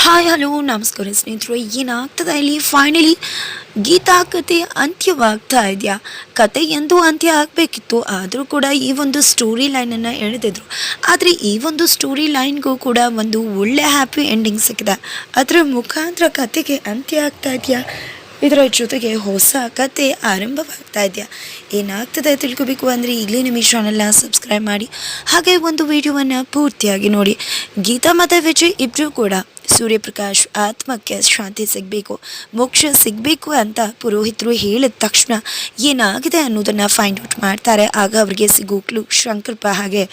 Hi hello ನಮಸ್ಕಾರ ಸ್ನೇಹಿತರು. ಏನಾಗ್ತದೆ ಇಲ್ಲಿ? ಫೈನಲಿ ಗೀತಾ ಕತೆ ಅಂತ್ಯವಾಗ್ತಾ ಇದೆಯಾ? ಕತೆ ಎಂದು ಅಂತ್ಯ ಆಗಬೇಕಿತ್ತು. ಆದರೂ ಕೂಡ ಈ ಒಂದು ಸ್ಟೋರಿ ಲೈನನ್ನು ಎಳೆದಿದ್ರು. ಆದರೆ ಈ ಒಂದು ಸ್ಟೋರಿ ಲೈನ್ಗೂ ಕೂಡ ಒಂದು ಒಳ್ಳೆ ಹ್ಯಾಪಿ ಎಂಡಿಂಗ್ ಸಿಕ್ಕಿದೆ. ಅದರ ಮುಖಾಂತರ ಕತೆಗೆ ಅಂತ್ಯ ಆಗ್ತಾ ಇದೆಯಾ? ಇದರ ಜೊತೆಗೆ ಹೊಸ ಕತೆ ಆರಂಭವಾಗ್ತಾ ಇದೆಯಾ? ಏನಾಗ್ತದೆ ತಿಳ್ಕೊಬೇಕು ಅಂದರೆ ಈಗಲೇ ನಿಮ್ಮ ಸಬ್ಸ್ಕ್ರೈಬ್ ಮಾಡಿ, ಹಾಗೆ ಒಂದು ವಿಡಿಯೋವನ್ನು ಪೂರ್ತಿಯಾಗಿ ನೋಡಿ. ಗೀತಾ ಮತ್ತು ವಿಜಯ್ ಇಬ್ಬರೂ ಕೂಡ ಸೂರ್ಯಪ್ರಕಾಶ್ ಆತ್ಮಕ್ಕೆ ಶಾಂತಿ ಸಿಗಬೇಕು, ಮೋಕ್ಷ ಸಿಗಬೇಕು ಅಂತ ಪುರೋಹಿತರು ಹೇಳಿದ ತಕ್ಷಣ ಏನಾಗಿದೆ ಅನ್ನೋದನ್ನು ಫೈಂಡ್ ಔಟ್ ಮಾಡ್ತಾರೆ. ಆಗ ಅವರಿಗೆ ಸಿಗೋಕ್ಲು ಶಂಕರಪ್ಪ ಹಾಗೆ.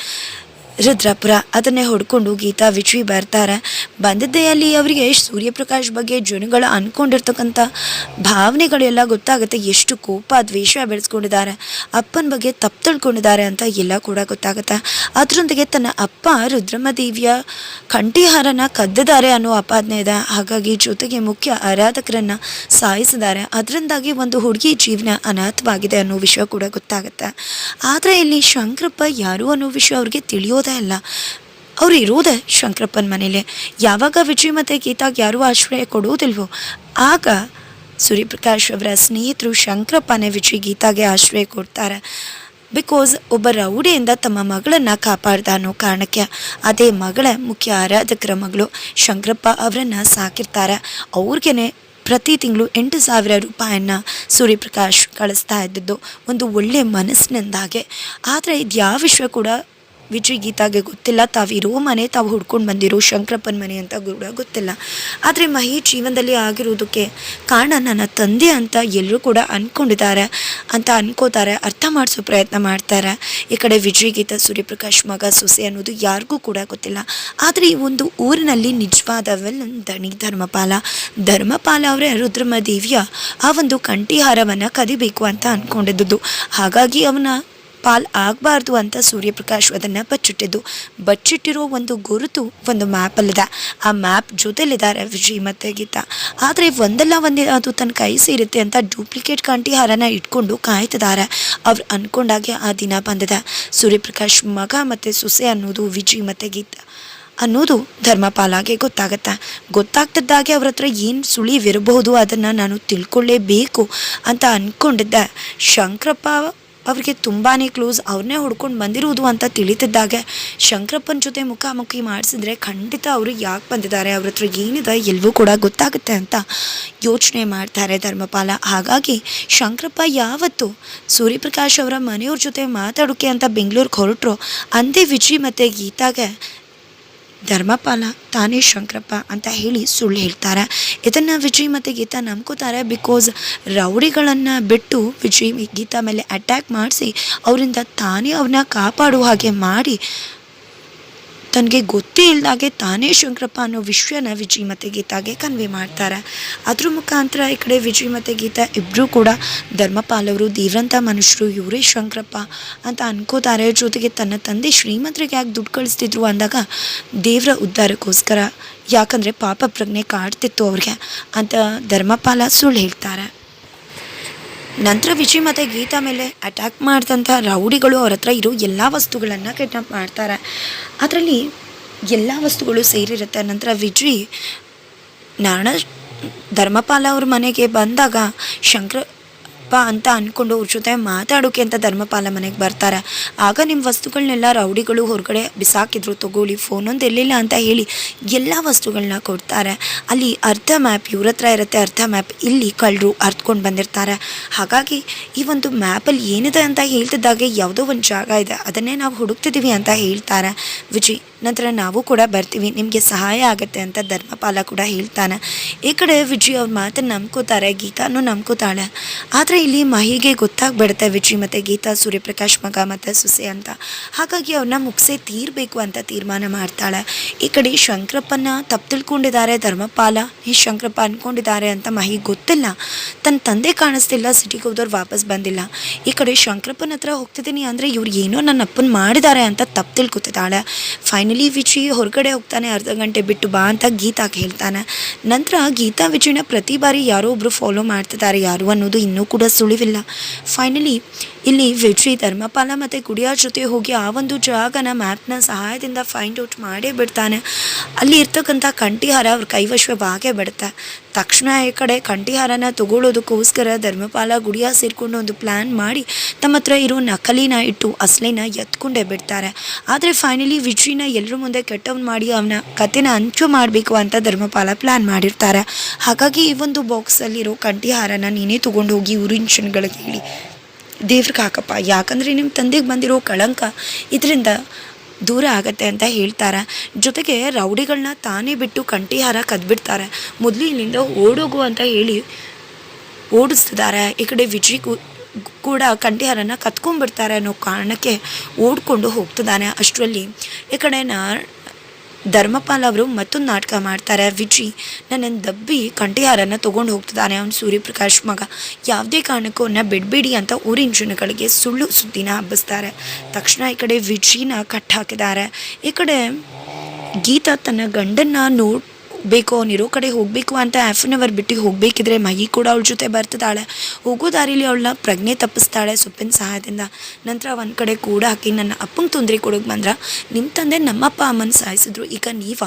ರುದ್ರಪುರ. ಅದನ್ನೇ ಹೊಡ್ಕೊಂಡು ಗೀತಾ ವಿಚ್ವಿ ಬರ್ತಾರೆ. ಬಂದಿದ್ದೇ ಅಲ್ಲಿ ಅವರಿಗೆ ಸೂರ್ಯಪ್ರಕಾಶ್ ಬಗ್ಗೆ ಜನಗಳು ಅಂದ್ಕೊಂಡಿರ್ತಕ್ಕಂಥ ಭಾವನೆಗಳೆಲ್ಲ ಗೊತ್ತಾಗುತ್ತೆ. ಎಷ್ಟು ಕೋಪ, ದ್ವೇಷ ಬೆಳೆಸ್ಕೊಂಡಿದ್ದಾರೆ. ಅಪ್ಪನ ಬಗ್ಗೆ ತಪ್ಪು ತಳ್ಕೊಂಡಿದ್ದಾರೆ ಅಂತ ಎಲ್ಲ ಕೂಡ ಗೊತ್ತಾಗುತ್ತೆ. ಅದರೊಂದಿಗೆ ತನ್ನ ಅಪ್ಪ ರುದ್ರಮದೇವಿಯ ಕಂಠಿಹಾರನ ಕದ್ದಿದ್ದಾರೆ ಅನ್ನೋ ಅಪಾದನೆ ಇದೆ. ಹಾಗಾಗಿ ಜೊತೆಗೆ ಮುಖ್ಯ ಆರಾಧಕರನ್ನ ಸಾಯಿಸಿದ್ದಾರೆ. ಅದರಿಂದಾಗಿ ಒಂದು ಹುಡುಗಿ ಜೀವನ ಅನಾಥವಾಗಿದೆ ಅನ್ನೋ ವಿಷಯ ಕೂಡ ಗೊತ್ತಾಗುತ್ತೆ. ಆದರೆ ಇಲ್ಲಿ ಶಂಕರಪ್ಪ ಯಾರು ಅನ್ನೋ ವಿಷಯ ಅವ್ರಿಗೆ ತಿಳಿಯೋದೇ ಇಲ್ಲ ಅವ್ರು ಇರೋದೇ ಶಂಕರಪ್ಪನ ಮನೇಲಿ ಯಾವಾಗ ವಿಜಯ್ ಮತ್ತು ಗೀತಾಗೆ ಯಾರೂ ಆಶ್ರಯ ಕೊಡೋದಿಲ್ವೋ ಆಗ ಸೂರ್ಯಪ್ರಕಾಶ್ ಅವರ ಸ್ನೇಹಿತರು ಶಂಕರಪ್ಪನೇ ವಿಜಯ್ ಗೀತಾಗೆ ಆಶ್ರಯ ಕೊಡ್ತಾರೆ. ಬಿಕಾಸ್ ಒಬ್ಬ ರೌಡಿಯಿಂದ ತಮ್ಮ ಮಗಳನ್ನು ಕಾಪಾಡ್ದ ಅನ್ನೋ ಕಾರಣಕ್ಕೆ ಅದೇ ಮಗಳ ಮುಖ್ಯ ಆರಾಧಕರ ಮಗಳು ಶಂಕರಪ್ಪ ಅವರನ್ನು ಸಾಕಿರ್ತಾರೆ. ಅವ್ರಿಗೇ ಪ್ರತಿ ತಿಂಗಳು ಎಂಟು ಸಾವಿರ ರೂಪಾಯಿಯನ್ನು ಸೂರ್ಯಪ್ರಕಾಶ್ ಕಳಿಸ್ತಾ ಇದ್ದದ್ದು ಒಂದು ಒಳ್ಳೆಯ ಮನಸ್ಸಿನಿಂದಾಗೆ. ಆದರೆ ಇದು ಯಾವ ವಿಷಯ ಕೂಡ ವಿಜಯ್ ಗೀತಾಗೆ ಗೊತ್ತಿಲ್ಲ ತಾವಿರೋ ಮನೆ, ತಾವು ಹುಡ್ಕೊಂಡು ಬಂದಿರೋ ಶಂಕರಪ್ಪನ ಮನೆ ಅಂತ ಕೂಡ ಗೊತ್ತಿಲ್ಲ. ಆದರೆ ಮಹಿ ಜೀವನದಲ್ಲಿ ಆಗಿರೋದಕ್ಕೆ ಕಾರಣ ನನ್ನ ತಂದೆ ಅಂತ ಎಲ್ಲರೂ ಕೂಡ ಅಂದ್ಕೊಂಡಿದ್ದಾರೆ ಅಂತ ಅನ್ಕೋತಾರೆ. ಅರ್ಥ ಮಾಡಿಸೋ ಪ್ರಯತ್ನ ಮಾಡ್ತಾರೆ. ಈ ಕಡೆ ವಿಜಯ್ ಗೀತಾ ಸೂರ್ಯಪ್ರಕಾಶ್, ಮಗ ಸೊಸೆ ಅನ್ನೋದು ಯಾರಿಗೂ ಕೂಡ ಗೊತ್ತಿಲ್ಲ. ಆದರೆ ಈ ಒಂದು ಊರಿನಲ್ಲಿ ನಿಜವಾದ ದಣಿ ಧರ್ಮಪಾಲ. ಧರ್ಮಪಾಲ ಅವರೇ ರುದ್ರಮದೇವಿಯ ಆ ಒಂದು ಕಂಠಿಹಾರವನ್ನು ಕದಿಬೇಕು ಅಂತ ಅಂದ್ಕೊಂಡಿದ್ದು ಹಾಗಾಗಿ ಅವನ ಪಾಲ್ ಆಗಬಾರ್ದು ಅಂತ ಸೂರ್ಯಪ್ರಕಾಶ್ ಅದನ್ನು ಬಚ್ಚಿಟ್ಟಿದ್ದು. ಬಚ್ಚಿಟ್ಟಿರೋ ಒಂದು ಗುರುತು ಒಂದು ಮ್ಯಾಪ್ ಅಲ್ಲಿದೆ. ಆ ಮ್ಯಾಪ್ ಜೊತೆಲಿದ್ದಾರೆ ವಿಜಯ್ ಮತ್ತು ಗೀತಾ. ಆದರೆ ಒಂದಲ್ಲ ಒಂದೇ ಅದು ತನ್ನ ಕೈ ಸೇರುತ್ತೆ ಅಂತ ಡೂಪ್ಲಿಕೇಟ್ ಕಂಠಿಹಾರನ ಇಟ್ಕೊಂಡು ಕಾಯ್ತಿದ್ದಾರೆ. ಅವ್ರು ಅಂದ್ಕೊಂಡಾಗೆ ಆ ದಿನ ಬಂದಿದೆ. ಸೂರ್ಯಪ್ರಕಾಶ್ ಮಗ ಮತ್ತು ಸೊಸೆ ಅನ್ನೋದು ವಿಜಯ್ ಮತ್ತು ಗೀತಾ. ಅನ್ನೋದು ಧರ್ಮಪಾಲಾಗೆ ಗೊತ್ತಾಗತ್ತೆ. ಗೊತ್ತಾಗ್ತಿದ್ದಾಗೆ ಅವ್ರ ಹತ್ರ ಏನು ಸುಳಿವಿರಬಹುದು ಅದನ್ನು ನಾನು ತಿಳ್ಕೊಳ್ಳೇಬೇಕು ಅಂತ ಅಂದ್ಕೊಂಡಿದ್ದೆ ಶಂಕರಪ್ಪ ಅವ್ರಿಗೆ ತುಂಬಾ ಕ್ಲೋಸ್ ಅವ್ರನ್ನೇ ಹುಡ್ಕೊಂಡು ಬಂದಿರುವುದು ಅಂತ ತಿಳಿತಿದ್ದಾಗೆ. ಶಂಕರಪ್ಪನ ಜೊತೆ ಮುಖಾಮುಖಿ ಮಾಡಿಸಿದ್ರೆ ಖಂಡಿತ ಅವರು ಯಾಕೆ ಬಂದಿದ್ದಾರೆ? ಅವ್ರ ಹತ್ರ ಏನಿದೆ ಎಲ್ಲವೂ ಕೂಡ ಗೊತ್ತಾಗುತ್ತೆ ಅಂತ ಯೋಚನೆ ಮಾಡ್ತಾರೆ ಧರ್ಮಪಾಲ. ಹಾಗಾಗಿ ಶಂಕರಪ್ಪ ಯಾವತ್ತು ಸೂರ್ಯಪ್ರಕಾಶ್ ಅವರ ಮನೆಯವ್ರ ಜೊತೆ ಮಾತಾಡೋಕೆ ಅಂತ ಬೆಂಗಳೂರಿಗೆ ಹೊರಟರು, ಅಂದೇ ವಿಜಯ್ ಮತ್ತು ಗೀತಾಗೆ ಧರ್ಮಪಾಲ, ತಾನೇ ಶಂಕರಪ್ಪ ಅಂತ ಹೇಳಿ ಸುಳ್ಳು ಹೇಳ್ತಾರೆ. ಇದನ್ನು ವಿಜಯ್ ಮತ್ತು ಗೀತಾ ನಂಬ್ಕೋತಾರೆ ಬಿಕಾಸ್ ರೌಡಿಗಳನ್ನು ಬಿಟ್ಟು ವಿಜಯ್ ಗೀತಾ ಮೇಲೆ ಅಟ್ಯಾಕ್ ಮಾಡಿಸಿ, ಅವರಿಂದ ತಾನೇ ಅವ್ರನ್ನ ಕಾಪಾಡುವ ಹಾಗೆ ಮಾಡಿ ತನಗೆ ಗೊತ್ತೇ ಇಲ್ಲದಾಗೆ ತಾನೇ ಶಂಕರಪ್ಪ ಅನ್ನೋ ವಿಷಯನ ವಿಜಯ್ ಮತ್ತು ಗೀತಾಗೆ ಕನ್ವೆ ಮಾಡ್ತಾರೆ. ಅದ್ರ ಮುಖಾಂತರ ಈ ಕಡೆ ವಿಜಯ್ ಮತ್ತು ಗೀತಾ ಇಬ್ಬರೂ ಕೂಡ ಧರ್ಮಪಾಲವರು ದೇವ್ರಂಥ ಮನುಷ್ಯರು, ಇವರೇ ಶಂಕರಪ್ಪ ಅಂತ ಅನ್ಕೋತಾರೆ. ಜೊತೆಗೆ ತನ್ನ ತಂದೆ ಶ್ರೀಮಂತರಿಗೆ ಯಾಕೆ ದುಡ್ಡು ಕಳಿಸ್ತಿದ್ರು ಅಂದಾಗ ದೇವರ ಉದ್ಧಾರಕ್ಕೋಸ್ಕರ, ಯಾಕಂದರೆ ಪಾಪ ಪ್ರಜ್ಞೆ ಕಾಡ್ತಿತ್ತು ಅವ್ರಿಗೆ ಅಂತ ಧರ್ಮಪಾಲ ಸುಳ್ಳು ಹೇಳ್ತಾರೆ. ನಂತರ ವಿಜಯ್ ಮತ್ತು ಗೀತಾ ಮೇಲೆ ಅಟ್ಯಾಕ್ ಮಾಡಿದಂಥ ರೌಡಿಗಳು ಅವ್ರ ಹತ್ರ ಇರೋ ಎಲ್ಲ ವಸ್ತುಗಳನ್ನು ಕಿಡ್ನಾಪ್ ಮಾಡ್ತಾರೆ. ಅದರಲ್ಲಿ ಎಲ್ಲ ವಸ್ತುಗಳು ಸೇರಿರುತ್ತೆ. ನಂತರ ವಿಜಯ್ ನಾರಾಯಣ ಧರ್ಮಪಾಲ ಅವ್ರ ಮನೆಗೆ ಬಂದಾಗ ಶಂಕರಪ್ಪ ಅಂತ ಅಂದ್ಕೊಂಡು ಅವ್ರ ಜೊತೆ ಮಾತಾಡೋಕೆ ಅಂತ ಧರ್ಮಪಾಲ ಮನೆಗೆ ಬರ್ತಾರೆ. ಆಗ ನಿಮ್ಮ ವಸ್ತುಗಳನ್ನೆಲ್ಲ ರೌಡಿಗಳು ಹೊರಗಡೆ ಬಿಸಾಕಿದ್ರು, ತಗೊಳ್ಳಿ ಫೋನೊಂದು ಎಲ್ಲಿಲ್ಲ ಅಂತ ಹೇಳಿ ಎಲ್ಲ ವಸ್ತುಗಳನ್ನ ಕೊಡ್ತಾರೆ. ಅಲ್ಲಿ ಅರ್ಧ ಮ್ಯಾಪ್ ಇವ್ರ ಹತ್ರ ಇರುತ್ತೆ, ಅರ್ಧ ಮ್ಯಾಪ್ ಇಲ್ಲಿ ಕಳ್ಳರು ಅರ್ತ್ಕೊಂಡು ಬಂದಿರ್ತಾರೆ. ಹಾಗಾಗಿ ಈ ಒಂದು ಮ್ಯಾಪಲ್ಲಿ ಏನಿದೆ ಅಂತ ಹೇಳ್ತಿದ್ದಾಗೆ ಯಾವುದೋ ಒಂದು ಜಾಗ ಇದೆ, ಅದನ್ನೇ ನಾವು ಹುಡುಕ್ತಿದ್ದೀವಿ ಅಂತ ಹೇಳ್ತಾರೆ. ವಿಜಿ, ನಂತರ ನಾವು ಕೂಡ ಬರ್ತೀವಿ, ನಿಮಗೆ ಸಹಾಯ ಆಗುತ್ತೆ ಅಂತ ಧರ್ಮಪಾಲ ಕೂಡ ಹೇಳ್ತಾನೆ. ಈ ಕಡೆ ವಿಜಿ ಅವ್ರ ಮಾತನ್ನು ನಂಬ್ಕೋತಾರೆ, ಗೀತಾನು ನಂಬ್ಕೋತಾಳೆ. ಆದರೆ ಇಲ್ಲಿ ಮಹಿಗೆ ಗೊತ್ತಾಗ್ಬಿಡುತ್ತೆ ವಿಜಿ ಮತ್ತು ಗೀತಾ, ಸೂರ್ಯಪ್ರಕಾಶ್ ಮಗ ಮತ್ತು ಸುಸೆ ಅಂತ. ಹಾಗಾಗಿ ಅವ್ರನ್ನ ಮುಗಿಸೇ ತೀರಬೇಕು ಅಂತ ತೀರ್ಮಾನ ಮಾಡ್ತಾಳೆ. ಈ ಕಡೆ ಶಂಕರಪ್ಪನ ತಪ್ಪು ತಿಳ್ಕೊಂಡಿದ್ದಾರೆ, ಧರ್ಮಪಾಲ. ಈ ಶಂಕರಪ್ಪ ಅಂದ್ಕೊಂಡಿದ್ದಾರೆ ಅಂತ ಮಹಿಗೆ ಗೊತ್ತಿಲ್ಲ. ತನ್ನ ತಂದೆ ಕಾಣಿಸ್ತಿಲ್ಲ ಸಿಟಿಗೆ ಹೋದವ್ರು ವಾಪಸ್ ಬಂದಿಲ್ಲ. ಈ ಕಡೆ ಶಂಕರಪ್ಪನ ಹತ್ರ ಹೋಗ್ತಿದ್ದೀನಿ ಅಂದರೆ ಇವ್ರು ಏನೋ ನನ್ನ ಅಪ್ಪನ ಮಾಡಿದ್ದಾರೆ ಅಂತ ತಪ್ಪು ತಿಳ್ಕೊತಿದ್ದಾಳೆ. ಫೈನಲಿ ವಿಜಿ ಹೊರಗಡೆ ಹೋಗ್ತಾನೆ, ಅರ್ಧ ಗಂಟೆ ಬಿಟ್ಟು ಬಾ ಅಂತ ಗೀತಾಗೆ ಹೇಳ್ತಾನೆ. ನಂತರ ಗೀತಾ ವಿಜಯನ ಪ್ರತಿ ಬಾರಿ ಯಾರೋ ಒಬ್ರು ಫಾಲೋ ಮಾಡ್ತಿದ್ದಾರೆ, ಯಾರು ಅನ್ನೋದು ಇನ್ನೂ ಕೂಡ ಸುಳಿವಿಲ್ಲ ಫೈನಲಿ ಇಲ್ಲಿ ವಿಜಿ ಧರ್ಮಪಾಲ ಮತ್ತು ಗುಡಿಯ ಜೊತೆ ಹೋಗಿ ಆ ಒಂದು ಜಾಗನ ಮ್ಯಾಪ್ನ ಸಹಾಯದಿಂದ ಫೈಂಡ್ ಔಟ್ ಮಾಡೇ ಬಿಡ್ತಾನೆ. ಅಲ್ಲಿ ಇರ್ತಕ್ಕಂಥ ಕಂಠಿಹಾರ ಅವ್ರ ಕೈವಶವಾಗೇ ಬಿಡುತ್ತೆ. ತಕ್ಷಣ ಈ ಕಡೆ ಕಂಠಿಹಾರನ ತಗೊಳ್ಳೋದಕ್ಕೋಸ್ಕರ ಧರ್ಮಪಾಲ ಗುಡಿಯ ಸೇರಿಕೊಂಡು ಒಂದು ಪ್ಲ್ಯಾನ್ ಮಾಡಿ ತಮ್ಮ ಹತ್ರ ಇರೋ ನಕಲಿನ ಇಟ್ಟು ಅಸಲಿನ ಎತ್ಕೊಂಡೇ ಬಿಡ್ತಾರೆ. ಆದರೆ ಫೈನಲಿ ವಿಜಯನ ಎಲ್ಲರ ಮುಂದೆ ಕೆಟ್ಟವನ್ ಮಾಡಿ ಅವನ ಕತೆನ ಅಂಚು ಮಾಡಬೇಕು ಅಂತ ಧರ್ಮಪಾಲ ಪ್ಲ್ಯಾನ್ ಮಾಡಿರ್ತಾರೆ. ಹಾಗಾಗಿ ಈ ಒಂದು ಬಾಕ್ಸಲ್ಲಿರೋ ಕಂಠಿಹಾರನ ನೀನೇ ತೊಗೊಂಡು ಹೋಗಿ ಊರಿನ ಹೇಳಿ. ದೇವ್ರಿಗೆ ಹಾಕಪ್ಪ. ಯಾಕಂದರೆ ನಿಮ್ಮ ತಂದೆಗೆ ಬಂದಿರೋ ಕಳಂಕ ಇದರಿಂದ ದೂರ ಆಗತ್ತೆ ಅಂತ ಹೇಳ್ತಾರೆ. ಜೊತೆಗೆ ರೌಡಿಗಳನ್ನ ತಾನೇ ಬಿಟ್ಟು ಕಂಠಿಹಾರ ಕದ್ಬಿಡ್ತಾರೆ. ಮೊದಲು ಇಲ್ಲಿಂದ ಓಡೋಗು ಅಂತ ಹೇಳಿ ಓಡಿಸ್ತಿದ್ದಾರೆ ಈ ಕಡೆ ವಿಜಯ್ ಕೂಡ ಕಂಠಿಹಾರನ ಕತ್ಕೊಂಡ್ಬಿಡ್ತಾರೆ ಅನ್ನೋ ಕಾರಣಕ್ಕೆ ಓಡ್ಕೊಂಡು ಹೋಗ್ತಿದ್ದಾನೆ ಅಷ್ಟರಲ್ಲಿ. ಈ ಕಡೆ ನಾ ಧರ್ಮಪಾಲ್ ಅವರು ಮತ್ತೊಂದು ನಾಟಕ ಮಾಡ್ತಾರೆ, ವಿಜಿ. ನನ್ನನ್ನು ದಬ್ಬಿ ಕಂಠಿಹಾರನ ತೊಗೊಂಡು ಹೋಗ್ತಿದ್ದಾನೆ ಅವನು ಸೂರ್ಯಪ್ರಕಾಶ್ ಮಗ. ಯಾವುದೇ ಕಾರಣಕ್ಕೂ ಅವನ್ನ ಬಿಡಬೇಡಿ ಅಂತ ಊರಿನ ಜನಗಳಿಗೆ ಸುಳ್ಳು ಸುದ್ದಿನ ಹಬ್ಬಿಸ್ತಾರೆ. ತಕ್ಷಣ ಈ ಕಡೆ ವಿಜಿನ ಕಟ್ಟಾಕಿದ್ದಾರೆ ಈ ಕಡೆ ಗೀತಾ ತನ್ನ ಗಂಡನ್ನ ನೋಡಬೇಕು ಇರೋ ಕಡೆ ಹೋಗಬೇಕು ಅಂತ ಹಾಫ್ ಆನ್ ಅವರ್ ಬಿಟ್ಟು ಹೋಗಬೇಕಿದ್ರೆ ಮಹಿ ಕೂಡ ಅವಳ ಜೊತೆ ಬರ್ತಿದ್ದಾಳೆ. ಹೋಗೋ ದಾರಿಲಿ ಅವಳನ್ನ ಪ್ರಜ್ಞೆ ತಪ್ಪಿಸ್ತಾಳೆ ಸೊಪ್ಪಿನ ಸಹಾಯದಿಂದ. ನಂತರ ಒಂದು ಕಡೆ ಕೂಡ ಹಾಕಿ ನನ್ನ ಅಪ್ಪಂಗೆ ತೊಂದರೆ ಕೊಡೋಕೆ ಬಂದ್ರೆ ನಿಮ್ಮ ತಂದೆ ನಮ್ಮಪ್ಪ ಅಮ್ಮನ ಸಾಯಿಸಿದ್ರು, ಈಗ ನೀವ.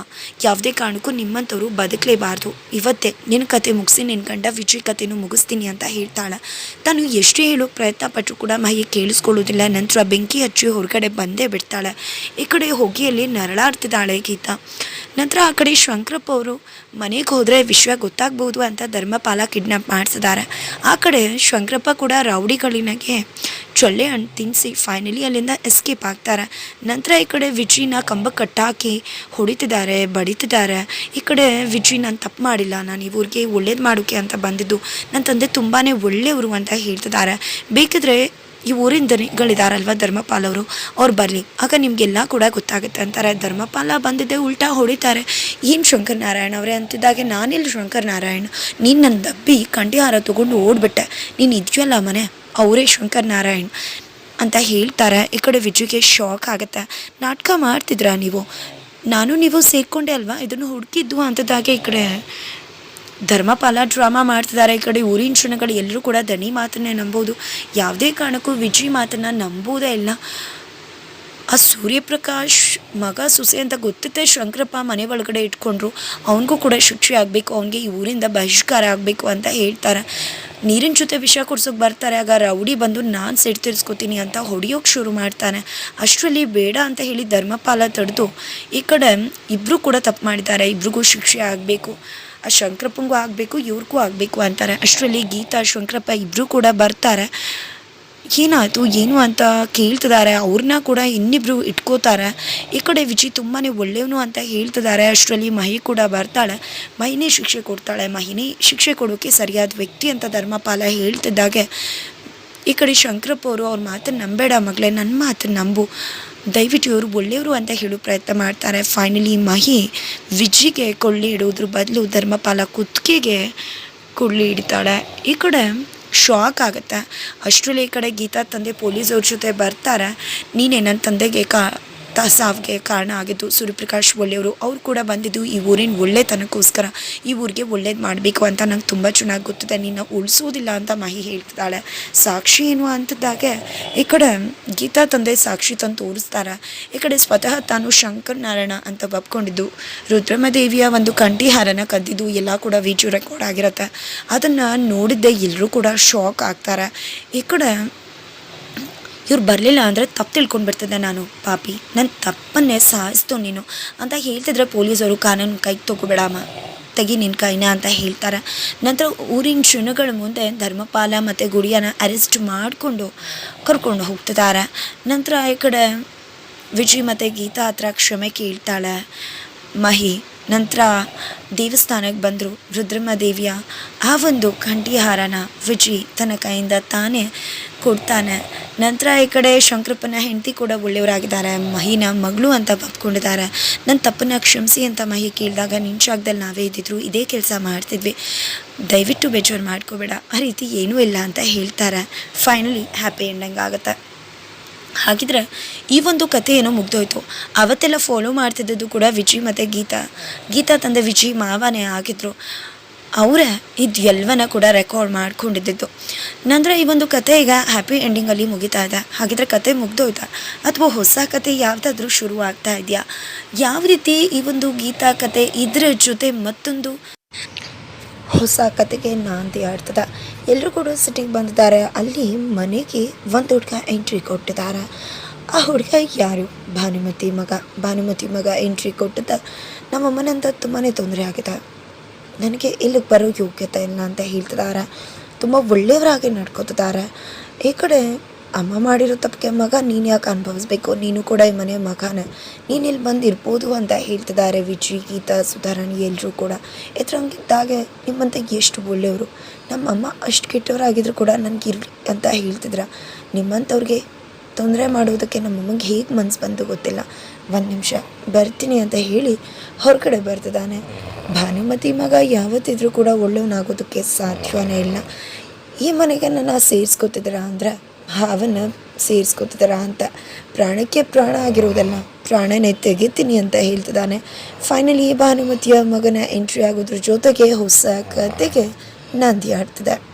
ಯಾವುದೇ ಕಾರಣಕ್ಕೂ ನಿಮ್ಮಂಥವ್ರು ಬದುಕಲೇಬಾರ್ದು. ಇವತ್ತೇ ನಿನ್ನ ಕತೆ ಮುಗಿಸಿ ನಿನ್ನ ಗಂಡ ವಿಜಯ್ ಕತೆನೂ ಮುಗಿಸ್ತೀನಿ ಅಂತ ಹೇಳ್ತಾಳೆ. ತಾನು ಎಷ್ಟು ಹೇಳೋ ಪ್ರಯತ್ನ ಪಟ್ಟರು ಕೂಡ ಮಹಿ ಕೇಳಿಸ್ಕೊಳ್ಳೋದಿಲ್ಲ. ನಂತರ ಬೆಂಕಿ ಹಚ್ಚಿ ಹೊರಗಡೆ ಬಂದೇ ಬಿಡ್ತಾಳೆ. ಈ ಕಡೆ ಹೊಗೆಯಲ್ಲಿ ನರಳಾಡ್ತಿದ್ದಾಳೆ ಗೀತಾ. ನಂತರ ಆ ಕಡೆ ಶಂಕರಪ್ಪ ಅವರು ಮನೆಗೆ ಹೋದರೆ ವಿಶ್ವ ಗೊತ್ತಾಗ್ಬೋದು ಅಂತ ಧರ್ಮಪಾಲ ಕಿಡ್ನಾಪ್ ಮಾಡಿಸಿದ್ದಾರೆ. ಆ ಕಡೆ ಶಂಕರಪ್ಪ ಕೂಡ ರೌಡಿಗಳಿನಗೆ ಚೊಳ್ಳೆ ಹಣ್ಣು ತಿನ್ನಿಸಿ ಫೈನಲಿ ಅಲ್ಲಿಂದ ಎಸ್ಕೇಪ್ ಆಗ್ತಾರೆ. ನಂತರ ಈ ಕಡೆ ವಿಜಿನ ಕಂಬ ಕಟ್ಟಾಕಿ ಹೊಡಿತಿದ್ದಾರೆ, ಬಡಿತಿದ್ದಾರೆ. ಈ ಕಡೆ ವಿಜಿ, ನಾನು ತಪ್ಪು ಮಾಡಿಲ್ಲ. ನಾನು ಇವ್ರಿಗೆ ಒಳ್ಳೇದು ಮಾಡೋಕೆ ಅಂತ ಬಂದಿದ್ದು. ನನ್ನ ತಂದೆ ತುಂಬಾ ಒಳ್ಳೆಯವರು ಅಂತ ಹೇಳ್ತಿದ್ದಾರೆ. ಬೇಕಿದ್ರೆ ಈ ಊರಿನ ದನಿಗಳಿದಾರಲ್ವ ಧರ್ಮಪಾಲ್ ಅವರು? ಅವ್ರು ಬರಲಿ. ಆಗ ನಿಮಗೆಲ್ಲ ಕೂಡ ಗೊತ್ತಾಗುತ್ತೆ ಅಂತಾರೆ. ಧರ್ಮಪಾಲ ಬಂದಿದ್ದೆ ಉಲ್ಟಾ ಹೊಡಿತಾರೆ. ಏನು ಶಂಕರ್ ನಾರಾಯಣ ಅವರೇ ಅಂತಿದ್ದಾಗೆ ನಾನಿಲ್ಲಿ ಶಂಕರ್ ನಾರಾಯಣ. ನೀನು ನನ್ನ ದಬ್ಬಿ ಕಂಠಿಹಾರ ತೊಗೊಂಡು ಓಡ್ಬಿಟ್ಟೆ. ನೀನು ಇದೆಯಲ್ಲ ಮನೆ? ಅವರೇ ಶಂಕರ್ ನಾರಾಯಣ್ ಅಂತ ಹೇಳ್ತಾರೆ. ಈ ಕಡೆ ವಿಜುಗೆ ಶಾಕ್ ಆಗುತ್ತೆ. ನಾಟಕ ಮಾಡ್ತಿದ್ರಾ ನೀವು? ನಾನು ನೀವು ಸೇರ್ಕೊಂಡೆ ಅಲ್ವಾ? ಇದನ್ನು ಹುಡುಕಿದ್ದು ಅಂತದಾಗೆ ಈ ಕಡೆ. ಧರ್ಮಪಾಲ ಡ್ರಾಮಾ ಮಾಡ್ತಿದ್ದಾರೆ. ಈ ಕಡೆ ಊರಿನ ಜನಗಳು ಎಲ್ಲರೂ ಕೂಡ ದನಿ ಮಾತನ್ನೇ ನಂಬೋದು. ಯಾವುದೇ ಕಾರಣಕ್ಕೂ ವಿಜಯ್ ಮಾತನ್ನು ನಂಬೋದೇ ಇಲ್ಲ. ಆ ಸೂರ್ಯಪ್ರಕಾಶ್ ಮಗ ಸುಸೆ ಅಂತ ಗೊತ್ತಿತ್ತೆ ಶಂಕರಪ್ಪ ಮನೆ ಒಳಗಡೆ ಇಟ್ಕೊಂಡ್ರು. ಅವನಿಗೂ ಕೂಡ ಶಿಕ್ಷೆ ಆಗಬೇಕು. ಅವನಿಗೆ ಈ ಊರಿಂದ ಬಹಿಷ್ಕಾರ ಆಗಬೇಕು ಅಂತ ಹೇಳ್ತಾರೆ. ನೀರಿನ ಜೊತೆ ವಿಷ ಕೊಡ್ಸೋಕೆ ಬರ್ತಾರೆ. ಆಗ ರೌಡಿ ಬಂದು, ನಾನು ಸಿಟ್ಟು ತೀರಿಸ್ಕೋತೀನಿ ಅಂತ ಹೊಡಿಯೋಕೆ ಶುರು ಮಾಡ್ತಾನೆ. ಅಷ್ಟರಲ್ಲಿ ಬೇಡ ಅಂತ ಹೇಳಿ ಧರ್ಮಪಾಲ ತಡೆದು, ಈ ಕಡೆ ಇಬ್ಬರು ಕೂಡ ತಪ್ಪು ಮಾಡಿದ್ದಾರೆ. ಇಬ್ರಿಗೂ ಶಿಕ್ಷೆ ಆಗಬೇಕು. ಆ ಶಂಕರಪ್ಪಂಗೂ ಆಗಬೇಕು, ಇವ್ರಿಗೂ ಆಗಬೇಕು ಅಂತಾರೆ. ಅಷ್ಟರಲ್ಲಿ ಗೀತಾ, ಶಂಕರಪ್ಪ ಇಬ್ಬರೂ ಕೂಡ ಬರ್ತಾರೆ. ಏನಾಯಿತು, ಏನು ಅಂತ ಕೇಳ್ತಿದ್ದಾರೆ. ಅವ್ರನ್ನ ಕೂಡ ಇನ್ನಿಬ್ರು ಇಟ್ಕೋತಾರೆ. ಈ ಕಡೆ ವಿಜಿ ತುಂಬಾ ಒಳ್ಳೆಯವನು ಅಂತ ಹೇಳ್ತಿದ್ದಾರೆ. ಅಷ್ಟರಲ್ಲಿ ಮಹಿ ಕೂಡ ಬರ್ತಾಳೆ. ಮಹಿನೇ ಶಿಕ್ಷೆ ಕೊಡ್ತಾಳೆ. ಮಹಿನೇ ಶಿಕ್ಷೆ ಕೊಡೋಕೆ ಸರಿಯಾದ ವ್ಯಕ್ತಿ ಅಂತ ಧರ್ಮಪಾಲ ಹೇಳ್ತಿದ್ದಾಗೆ. ಈ ಕಡೆ ಶಂಕರಪ್ಪ ಅವರು ಅವ್ರ ಮಾತನ್ನು ನಂಬೇಡ ಮಗಳೇ ನನ್ನ ಮಾತನ್ನು ನಂಬು. ದಯವಿಟ್ಟು ಇವರು ಒಳ್ಳೆಯವರು ಅಂತ ಹೇಳೋ ಪ್ರಯತ್ನ ಮಾಡ್ತಾರೆ. ಫೈನಲಿ ಮಹಿ ವಿಜಿಗೆ ಕೊಳ್ಳಿ ಇಡೋದ್ರ ಬದಲು ಧರ್ಮಪಾಲ ಕುತ್ತಿಗೆಗೆ ಕೊಳ್ಳಿ ಇಡ್ತಾಳೆ. ಈ ಕಡೆ ಶಾಕ್ ಆಗುತ್ತೆ. ಅಷ್ಟರಲ್ಲಿ ಈ ಕಡೆ ಗೀತಾ ತಂದೆ ಪೊಲೀಸವ್ರ ಜೊತೆ ಬರ್ತಾರೆ. ನೀನೇ ನನ್ನ ತಂದೆಗೆ ಕಾ ತ ಸಾವಿಗೆ ಕಾರಣ ಆಗಿದ್ದು ಸೂರ್ಯಪ್ರಕಾಶ್ ಒಳ್ಳೆಯವರು ಅವ್ರು. ಕೂಡ ಬಂದಿದ್ದು ಈ ಊರಿನ ಒಳ್ಳೆತನಕ್ಕೋಸ್ಕರ. ಈ ಊರಿಗೆ ಒಳ್ಳೇದು ಮಾಡಬೇಕು ಅಂತ ನಂಗೆ ತುಂಬ ಚೆನ್ನಾಗಿ ಗೊತ್ತಿದೆ. ನಿನ್ನ ಉಳಿಸೋದಿಲ್ಲ ಅಂತ ಮಹಿ ಹೇಳ್ತಿದ್ದಾಳೆ. ಸಾಕ್ಷಿ ಏನು ಅಂತಿದ್ದಾಗೆ, ಈ ಕಡೆ ಗೀತಾ ತಂದೆ ಸಾಕ್ಷಿ ತಂದು ತೋರಿಸ್ತಾರೆ. ಈ ಕಡೆ ಸ್ವತಃ ತಾನು ಶಂಕರ್ ನಾರಾಯಣ ಅಂತ ಒಪ್ಕೊಂಡಿದ್ದು ರುದ್ರಮದೇವಿಯ ಒಂದು ಕಂಠಿಹಾರನ ಕದ್ದಿದ್ದು ಎಲ್ಲ ಕೂಡ ವಿಜು ರೆಕಾರ್ಡ್ ಆಗಿರುತ್ತೆ. ಅದನ್ನು ನೋಡಿದ್ದೆ ಎಲ್ಲರೂ ಕೂಡ ಶಾಕ್ ಆಗ್ತಾರೆ. ಈ ಕಡೆ ಇವ್ರು ಬರಲಿಲ್ಲ ಅಂದರೆ ತಪ್ಪು ತಿಳ್ಕೊಂಡ್ಬಿಡ್ತಿದ್ದೆ ನಾನು. ಪಾಪಿ ನನ್ನ ತಪ್ಪನ್ನೇ ಸಾಯಿಸ್ತು ನೀನು. ಅಂತ ಹೇಳ್ತಿದ್ರೆ ಪೊಲೀಸರು ಕಾನೂನು ಕೈಗೆ ತಗೋಬೇಡಮ್ಮ ತೆಗಿ ನಿನ್ನ ಕೈನ ಅಂತ ಹೇಳ್ತಾರೆ. ನಂತರ ಊರಿನ ಜನಗಳ ಮುಂದೆ ಧರ್ಮಪಾಲ ಮತ್ತು ಗುಡಿಯನ್ನ ಅರೆಸ್ಟ್ ಮಾಡಿಕೊಂಡು ಕರ್ಕೊಂಡು ಹೋಗ್ತಿದ್ದಾರೆ. ನಂತರ ಈ ಕಡೆ ವಿಜಯ್ ಮತ್ತು ಗೀತಾ ಹತ್ರ ಕ್ಷಮೆ ಕೇಳ್ತಾಳೆ. ಮಹಿ, ನಂತರ ದೇವಸ್ಥಾನಕ್ಕೆ ಬಂದರು ರುದ್ರಮ್ಮ ದೇವಿಯ ಆ ಒಂದು ಕಂಠಿಹಾರನ ವಿಜಿ ತನ್ನ ಕೈಯಿಂದ ತಾನೇ ಕೊಡ್ತಾನೆ. ನಂತರ ಈ ಕಡೆ ಶಂಕರಪ್ಪನ ಹೆಂಡತಿ ಕೂಡ ಒಳ್ಳೆಯವರಾಗಿದ್ದಾರೆ. ಮಹಿನ ಮಗಳು ಅಂತ ಒಪ್ಕೊಂಡಿದ್ದಾರೆ. ನನ್ನ ತಪ್ಪನ್ನ ಕ್ಷಮಿಸಿ ಅಂತ ಮಹಿ ಕೇಳಿದಾಗ ನಿನ್ನ ನಾವೇ ಇದ್ದಿದ್ರು, ಇದೇ ಕೆಲಸ ಮಾಡ್ತಿದ್ವಿ. ದಯವಿಟ್ಟು ಬೇಜಾರು ಮಾಡ್ಕೋಬೇಡ. ಆ ರೀತಿ ಏನೂ ಇಲ್ಲ ಅಂತ ಹೇಳ್ತಾರೆ. ಫೈನಲಿ ಹ್ಯಾಪಿ ಎಂಡಿಂಗ್ ಆಗುತ್ತೆ. ಹಾಗಿದ್ರೆ ಈ ಒಂದು ಕಥೆ ಏನೋ ಮುಗ್ದೋಯ್ತು. ಅವತ್ತೆಲ್ಲ ಫಾಲೋ ಮಾಡ್ತಿದ್ದದ್ದು ಕೂಡ ವಿಜಯ್ ಮತ್ತು ಗೀತಾ. ಗೀತಾ ತಂದೆ ವಿಜಯ್ ಮಾವನೇ ಆಗಿದ್ರು. ಅವರೇ ಇದು ಎಲ್ಲವನ್ನ ಕೂಡ ರೆಕಾರ್ಡ್ ಮಾಡ್ಕೊಂಡಿದ್ದು. ನಂತರ ಈ ಒಂದು ಕತೆ ಈಗ ಹ್ಯಾಪಿ ಎಂಡಿಂಗಲ್ಲಿ ಮುಗಿತಾ ಇದೆ. ಹಾಗಿದ್ರೆ ಕತೆ ಮುಗ್ದೋಯ್ತಾ? ಅಥವಾ ಹೊಸ ಕತೆ ಯಾವುದಾದ್ರೂ ಶುರು ಆಗ್ತಾ ಇದೆಯಾ? ಯಾವ ರೀತಿ ಈ ಒಂದು ಗೀತಾ ಕತೆ ಇದರ ಜೊತೆ ಮತ್ತೊಂದು ಹೊಸ ಕತೆಗೆ ನಾಂದಿ ಆಡ್ತದ? ಎಲ್ಲರೂ ಕೂಡ ಸಿಟಿಗೆ ಬಂದಿದ್ದಾರೆ. ಅಲ್ಲಿ ಮನೆಗೆ ಒಂದು ಹುಡುಗ ಎಂಟ್ರಿ ಕೊಟ್ಟಿದ್ದಾರೆ. ಆ ಹುಡುಗ ಯಾರು? ಭಾನುಮತಿ ಮಗ. ಭಾನುಮತಿ ಮಗ ಎಂಟ್ರಿ ಕೊಟ್ಟಿದ್ದ ನಮ್ಮಮ್ಮನಂತ ತುಂಬಾ ತೊಂದರೆ ಆಗಿದೆ. ನನಗೆ ಇಲ್ಲಿಗೆ ಬರೋ ಯೋಗ್ಯತೆ ಇಲ್ಲ ಅಂತ ಹೇಳ್ತಿದ್ದಾರೆ. ತುಂಬ ಒಳ್ಳೆಯವರಾಗಿ ನಡ್ಕೋತಿದ್ದಾರೆ. ಈ ಕಡೆ ಅಮ್ಮ ಮಾಡಿರೋ ತಪ್ಪಿಗೆ ಮಗ ನೀನು ಯಾಕೆ ಅನುಭವಿಸ್ಬೇಕು? ನೀನು ಕೂಡ ಈ ಮನೆಯ ಮಗನೇ. ನೀನು ಇಲ್ಲಿ ಬಂದಿರ್ಬೋದು ಅಂತ ಹೇಳ್ತಿದ್ದಾರೆ ವಿಜಯ್ ಗೀತಾ, ಸುಧಾರಾಣಿ ಎಲ್ಲರೂ ಕೂಡ. ಎದುರಂಗಿದ್ದಾಗೆ ನಿಮ್ಮಂತ ಎಷ್ಟು ಒಳ್ಳೆಯವರು. ನಮ್ಮಮ್ಮ ಅಷ್ಟು ಕೆಟ್ಟವರಾಗಿದ್ರು ಕೂಡ ನನಗೆ ಇರಲಿ ಅಂತ ಹೇಳ್ತಿದ್ರ. ನಿಮ್ಮಂಥವ್ರಿಗೆ ತೊಂದರೆ ಮಾಡುವುದಕ್ಕೆ ನಮ್ಮಮ್ಮಗೆ ಹೇಗೆ ಮನ್ಸು ಬಂತು ಗೊತ್ತಿಲ್ಲ. ಒಂದು ನಿಮಿಷ ಬರ್ತೀನಿ ಅಂತ ಹೇಳಿ ಹೊರಗಡೆ ಬರ್ತಿದ್ದಾನೆ. ಭಾನುಮತಿ ಮಗ ಯಾವತ್ತಿದ್ರೂ ಕೂಡ ಒಳ್ಳೆಯವನಾಗೋದಕ್ಕೆ ಸಾಧ್ಯವೇ ಇಲ್ಲ. ಈ ಮನೆಗೆ ನನ್ನ ಸೇರಿಸ್ಕೊತಿದ್ದೀರ ಅಂದ್ರೆ ಭಾವನ ಸೇರಿಸ್ಕೊತಿದ್ದೀರ ಅಂತ. ಪ್ರಾಣಕ್ಕೆ ಪ್ರಾಣ ಆಗಿರೋದಲ್ಲ, ಪ್ರಾಣನೇ ತೆಗಿತೀನಿ ಅಂತ ಹೇಳ್ತಿದ್ದಾನೆ. ಫೈನಲಿ ಭಾನುಮತಿಯ ಮಗನ ಎಂಟ್ರಿ ಆಗೋದ್ರ ಜೊತೆಗೆ ಹೊಸ ಕತೆಗೆ ನಂದಿ ಆಡ್ತಿದೆ